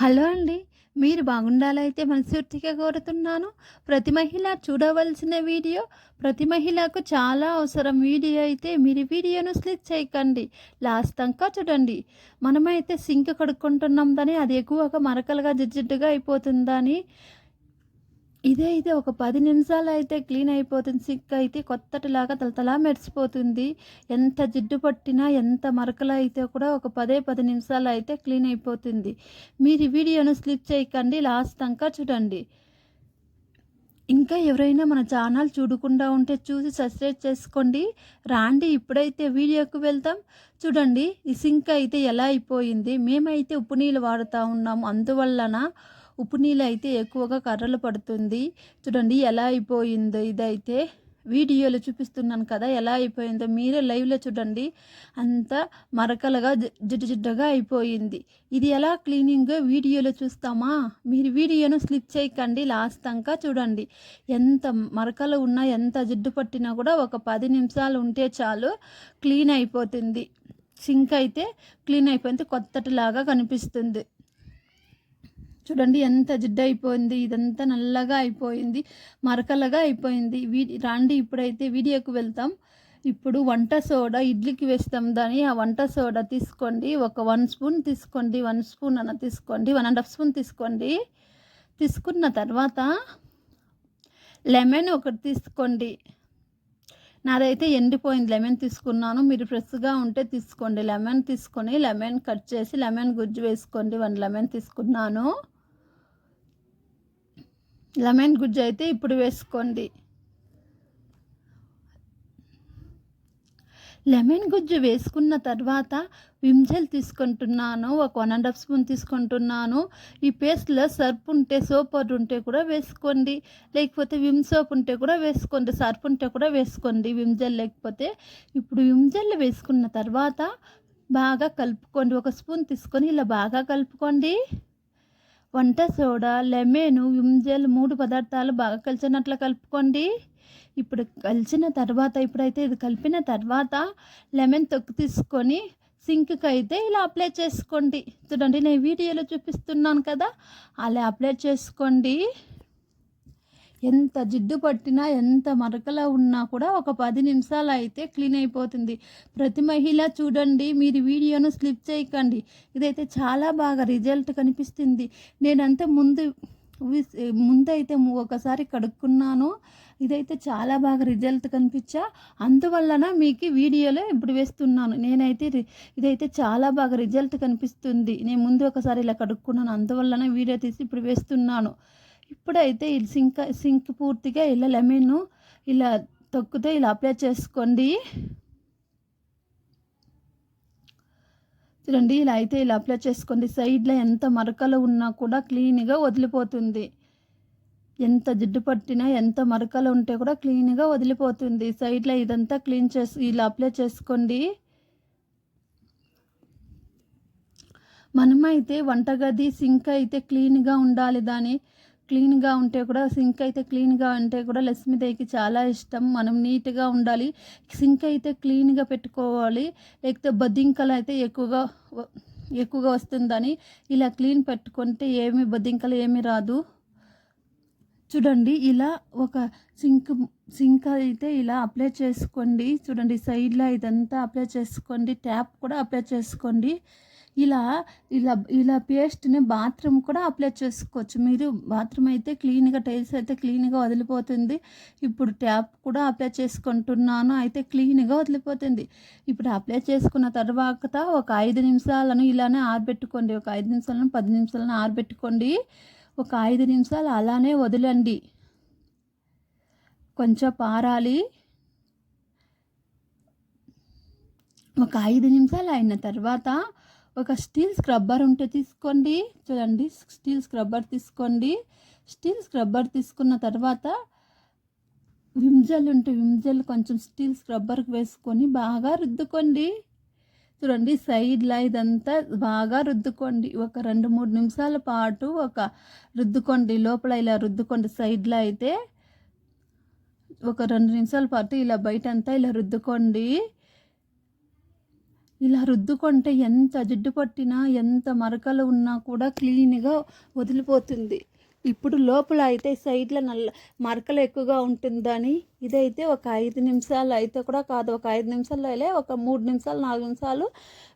Hello అండి మీరు బాగుండాలైతే మనస్ఫూర్తిగా కోరుతున్నాను. ప్రతి మహిళ చూడవలసిన వీడియో ప్రతి మహిళకు చాలా అవసరం వీడియో అయితే మీరు వీడియోను స్లిప్ చేయకండి లాస్ట్ దాకా చూడండి. మనమైతే సింక్ కడుక్కుంటున్నాం దాని అది ఎక్కువగా మరకలుగా జిడ్జిడ్డుగా అయిపోతుందని ఇదే అయితే ఒక పది నిమిషాలు అయితే క్లీన్ అయిపోతుంది సింక్ అయితే కొత్తటిలాగా తలతలా మెరిసిపోతుంది. ఎంత జిడ్డు పట్టినా ఎంత మరకలు అయితే కూడా ఒక పదే పది నిమిషాలు అయితే క్లీన్ అయిపోతుంది. మీరు వీడియోను స్లిప్ చేయకండి లాస్ట్ దాకా చూడండి. ఇంకా ఎవరైనా మన ఛానల్ చూడకుండా ఉంటే చూసి సబ్స్క్రైబ్ చేసుకోండి. రాండి ఇప్పుడైతే వీడియోకి వెళ్తాం చూడండి ఈ సింక్ అయితే ఎలా అయిపోయింది? మేమైతే ఉప్పు నీళ్ళు వాడుతూ ఉన్నాము అందువలన ఉప్పు నీళ్ళు అయితే ఎక్కువగా కర్రలు పడుతుంది. చూడండి ఎలా అయిపోయిందో ఇదైతే వీడియోలో చూపిస్తున్నాను కదా ఎలా అయిపోయిందో మీరే లైవ్లో చూడండి. అంత మరకలుగా జిడ్డు జిడ్డగా అయిపోయింది. ఇది ఎలా క్లీనింగ్ వీడియోలో చూస్తామా? మీరు వీడియోను స్లిప్ చేయకండి లాస్ట్ దాకా చూడండి. ఎంత మరకలు ఉన్నా ఎంత జిడ్డు పట్టినా కూడా ఒక పది నిమిషాలు ఉంటే చాలు క్లీన్ అయిపోతుంది. సింక్ అయితే క్లీన్ అయిపోయింది కొత్తటిలాగా కనిపిస్తుంది. చూడండి ఎంత జిడ్డు అయిపోయింది ఇదంతా నల్లగా అయిపోయింది మరకలగా అయిపోయింది. వీ రాండి ఇప్పుడైతే వీడియోకి వెళ్తాం. ఇప్పుడు వంట సోడా ఇడ్లీకి వేస్తాం దాన్ని. ఆ వంట సోడా తీసుకోండి ఒక వన్ స్పూన్ తీసుకోండి వన్ స్పూన్ అన్న తీసుకోండి వన్ అండ్ హాఫ్ స్పూన్ తీసుకోండి. తీసుకున్న తర్వాత లెమన్ ఒకటి తీసుకోండి. నాదైతే ఎండిపోయింది లెమన్ తీసుకున్నాను. మీరు ఫ్రెష్గా ఉంటే తీసుకోండి. లెమన్ తీసుకొని లెమన్ కట్ చేసి లెమన్ గుజ్జు వేసుకోండి. వన్ లెమన్ తీసుకున్నాను. లెమన్ గుజ్జు అయితే ఇప్పుడు వేసుకోండి. లెమన్ గుజ్జు వేసుకున్న తర్వాత విమ్జెల్ తీసుకుంటున్నాను ఒక వన్ అండ్ హాఫ్ స్పూన్ తీసుకుంటున్నాను. ఈ పేస్ట్లో సర్ఫ్ ఉంటే సోప్ పౌడర్ ఉంటే కూడా వేసుకోండి. లేకపోతే విమ్ సోప్ ఉంటే కూడా వేసుకోండి సర్ఫ్ ఉంటే కూడా వేసుకోండి విమ్జెల్ లేకపోతే ఇప్పుడు విమ్జెల్ వేసుకున్న తర్వాత బాగా కలుపుకోండి. ఒక స్పూన్ తీసుకొని ఇలా బాగా కలుపుకోండి. వంట సోడా లెమెను విమ్జెల్ మూడు పదార్థాలు బాగా కలిసినట్లు కలుపుకోండి. ఇప్పుడు కలిసిన తర్వాత ఇప్పుడైతే ఇది కలిపిన తర్వాత లెమన్ తొక్కు తీసుకొని సింక్కి అయితే ఇలా అప్లై చేసుకోండి. చూడండి నేను వీడియోలో చూపిస్తున్నాను కదా అలా అప్లై చేసుకోండి. ఎంత జిడ్డు పట్టినా ఎంత మరకలా ఉన్నా కూడా ఒక పది నిమిషాలు అయితే క్లీన్ అయిపోతుంది. ప్రతి మహిళ చూడండి మీరు వీడియోను స్లిప్ చేయకండి. ఇదైతే చాలా బాగా రిజల్ట్ కనిపిస్తుంది. నేనంతా ముందు ముందైతే ఒకసారి కడుక్కున్నాను. ఇదైతే చాలా బాగా రిజల్ట్ కనిపించా. అందువలన మీకు వీడియోలో ఇప్పుడు వేస్తున్నాను. నేనైతే ఇదైతే చాలా బాగా రిజల్ట్ కనిపిస్తుంది. నేను ముందు ఒకసారి ఇలా కడుక్కున్నాను. అందువలన వీడియో తీసి ఇప్పుడు వేస్తున్నాను. ఇప్పుడైతే ఇది సింక్ సింక్ పూర్తిగా ఇలా లెమన్ ఇలా తొక్కుతో ఇలా అప్లై చేసుకోండి. చూడండి ఇలా అయితే ఇలా అప్లై చేసుకోండి. సైడ్లో ఎంత మరకలు ఉన్నా కూడా క్లీన్గా వదిలిపోతుంది. ఎంత జిడ్డు పట్టినా ఎంత మరకలు ఉంటే కూడా క్లీన్గా వదిలిపోతుంది. సైడ్లో ఇదంతా క్లీన్ చేసి ఇలా అప్లై చేసుకోండి. మనమైతే వంటగది సింక్ అయితే క్లీన్గా ఉండాలి దాని. క్లీన్గా ఉంటే కూడా సింక్ అయితే క్లీన్గా ఉంటే కూడా లక్ష్మీదేవికి చాలా ఇష్టం. మనం నీట్గా ఉండాలి సింక్ అయితే క్లీన్గా పెట్టుకోవాలి లేకపోతే బొద్దింకలు అయితే ఎక్కువగా ఎక్కువగా వస్తుందని ఇలా క్లీన్ పెట్టుకుంటే ఏమి బొద్దింకలు ఏమి రాదు. చూడండి ఇలా ఒక సింక్ సింక్ అయితే ఇలా అప్లై చేసుకోండి. చూడండి సైడ్లో ఇదంతా అప్లై చేసుకోండి ట్యాప్ కూడా అప్లై చేసుకోండి. ఇలా ఇలా ఇలా పేస్ట్ని బాత్రూమ్ కూడా అప్లై చేసుకోవచ్చు. మీరు బాత్రూమ్ అయితే క్లీన్గా టైల్స్ అయితే క్లీన్గా వదిలిపోతుంది. ఇప్పుడు ట్యాప్ కూడా అప్లై చేసుకుంటున్నాను అయితే క్లీన్గా వదిలిపోతుంది. ఇప్పుడు అప్లై చేసుకున్న తర్వాత ఒక ఐదు నిమిషాలను ఇలానే ఆరబెట్టుకోండి. ఒక ఐదు నిమిషాలను పది నిమిషాలను ఆరబెట్టుకోండి. ఒక ఐదు నిమిషాలు అలానే వదలండి. కొంచెం పారాలి. ఒక ఐదు నిమిషాలు అయిన తర్వాత ఒక స్టీల్ స్క్రబ్బర్ ఉంటే తీసుకోండి. చూడండి స్టీల్ స్క్రబ్బర్ తీసుకోండి. స్టీల్ స్క్రబ్బర్ తీసుకున్న తర్వాత విమ్జల్ ఉంటే విమ్జల్ కొంచెం స్టీల్ స్క్రబ్బర్కి వేసుకొని బాగా రుద్దుకోండి. చూడండి సైడ్లో ఇదంతా బాగా రుద్దుకోండి. ఒక రెండు మూడు నిమిషాల పాటు ఒక రుద్దుకోండి. లోపల ఇలా రుద్దుకోండి సైడ్లో అయితే. ఒక రెండు నిమిషాల పాటు ఇలా బయట అంతా ఇలా రుద్దుకోండి. ఇలా రుద్దుకుంటే ఎంత జిడ్డు పట్టినా ఎంత మరకలు ఉన్నా కూడా క్లీన్గా వదిలిపోతుంది. ఇప్పుడు లోపల అయితే సైడ్లో నల్ల మరకలు ఎక్కువగా ఉంటుందని ఇదైతే ఒక ఐదు నిమిషాలు అయితే కూడా కాదు ఒక ఐదు నిమిషాల్లో నిమిషాలు ఒక మూడు నిమిషాలు నాలుగు నిమిషాలు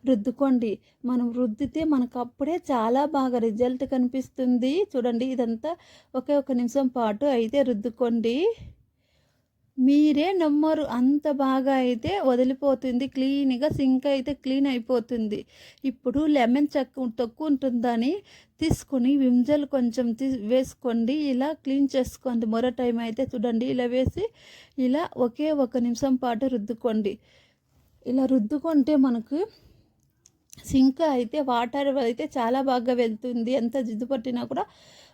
రుద్దుకోండి. మనం రుద్దితే మనకు అప్పుడే చాలా బాగా రిజల్ట్ కనిపిస్తుంది. చూడండి ఇదంతా ఒకే ఒక నిమిషం పాటు అయితే రుద్దుకోండి. మీరే నమ్మరు. అంత బాగా అయితే వదిలిపోతుంది. క్లీన్గా సింక్ అయితే క్లీన్ అయిపోతుంది. ఇప్పుడు లెమన్ చెక్క తక్కువ ఉంటుందని తీసుకొని వింజలు కొంచెం తీ వేసుకోండి. ఇలా క్లీన్ చేసుకోండి. మరో టైం అయితే చూడండి. ఇలా వేసి ఇలా ఒకే ఒక నిమిషం పాటు రుద్దుకోండి. ఇలా రుద్దుకుంటే మనకు సింక్ అయితే వాటర్ అయితే చాలా బాగా వెళ్తుంది. ఎంత జిద్దు పట్టినా కూడా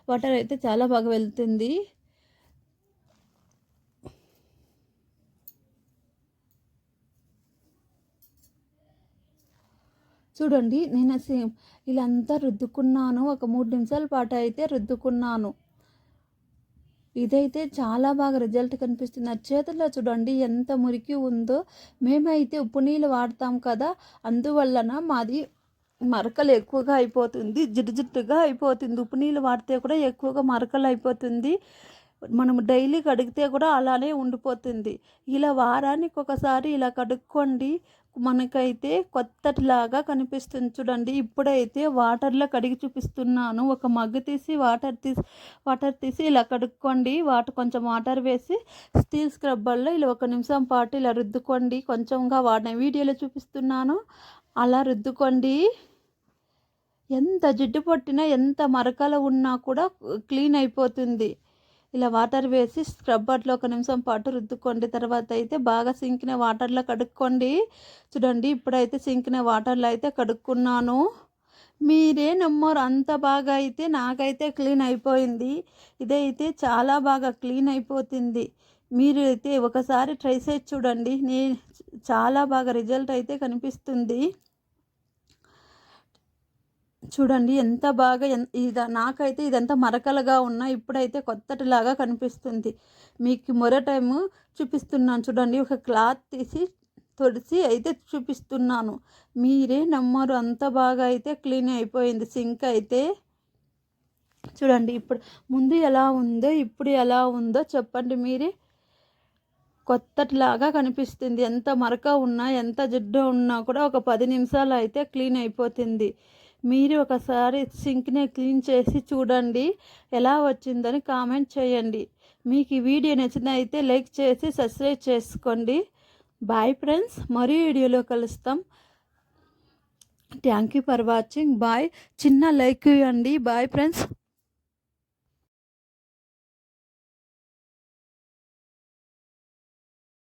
వాటర్ అయితే చాలా బాగా వెళ్తుంది. చూడండి నేను సేమ్ ఇలా అంతా రుద్దుకున్నాను. ఒక మూడు నిమిషాల పాటు అయితే రుద్దుకున్నాను. ఇదైతే చాలా బాగా రిజల్ట్ కనిపిస్తుంది. నా చేతుల్లో చూడండి ఎంత మురికి ఉందో. మేమైతే ఉప్పు నీళ్ళు వాడతాం కదా అందువలన మాది మరకలు ఎక్కువగా అయిపోతుంది. జిడ్డు జిడ్డుగా అయిపోతుంది. ఉప్పు నీళ్ళు వాడితే కూడా ఎక్కువగా మరకలు అయిపోతుంది. మనం డైలీ కడిగితే కూడా అలానే ఉండిపోతుంది. ఇలా వారానికి ఒకసారి ఇలా కడుక్కోండి. మనకైతే కొత్తలాగా కనిపిస్తుంది చూడండి. ఇప్పుడైతే వాటర్లో కడిగి చూపిస్తున్నాను. ఒక మగ్గు తీసి వాటర్ తీసి వాటర్ తీసి ఇలా కడుక్కోండి. వాటర్ కొంచెం వాటర్ వేసి స్టీల్ స్క్రబ్బర్లో ఇలా ఒక నిమిషం పాటు ఇలా రుద్దుకోండి. కొంచెంగా వాడిన వీడియోలో చూపిస్తున్నాను. అలా రుద్దుకోండి. ఎంత జిడ్డు పట్టినా ఎంత మరకలు ఉన్నా కూడా క్లీన్ అయిపోతుంది. ఇలా వాటర్ వేసి స్క్రబ్బర్లో ఒక నిమిషం పాటు రుద్దుకోండి. తర్వాత అయితే బాగా సింకిన వాటర్లో కడుక్కోండి. చూడండి ఇప్పుడైతే సింకిన వాటర్లో అయితే కడుక్కున్నాను. మీరే నమ్మరు అంత బాగా అయితే నాకైతే క్లీన్ అయిపోయింది. ఇదైతే చాలా బాగా క్లీన్ అయిపోతుంది. మీరు అయితే ఒకసారి ట్రై చేసి చూడండి. నే చాలా బాగా రిజల్ట్ అయితే కనిపిస్తుంది. చూడండి ఎంత బాగా ఇది నాకైతే ఇదంతా మరకలుగా ఉన్న ఇప్పుడైతే కొత్తటిలాగా కనిపిస్తుంది. మీకు మరో టైము చూపిస్తున్నాను చూడండి ఒక క్లాత్ తీసి తొడిసి అయితే చూపిస్తున్నాను. మీరే నమ్మరు అంత బాగా అయితే క్లీన్ అయిపోయింది సింక్ అయితే. చూడండి ఇప్పుడు ముందు ఎలా ఉందో ఇప్పుడు ఎలా ఉందో చెప్పండి మీరే. కొత్తటిలాగా కనిపిస్తుంది. ఎంత మరక ఉన్నా ఎంత జిడ్డు ఉన్నా కూడా ఒక పది నిమిషాలు అయితే క్లీన్ అయిపోతుంది. మీరు ఒకసారి సింక్ని క్లీన్ చేసి చూడండి ఎలా వచ్చిందని కామెంట్ చేయండి. మీకు ఈ వీడియో నచ్చినైతే లైక్ చేసి సబ్స్క్రైబ్ చేసుకోండి. బాయ్ ఫ్రెండ్స్ మరో వీడియోలో కలుస్తాం. Thank you for watching. Bye. చిన్న లైక్ ఇవ్వండి. Bye friends.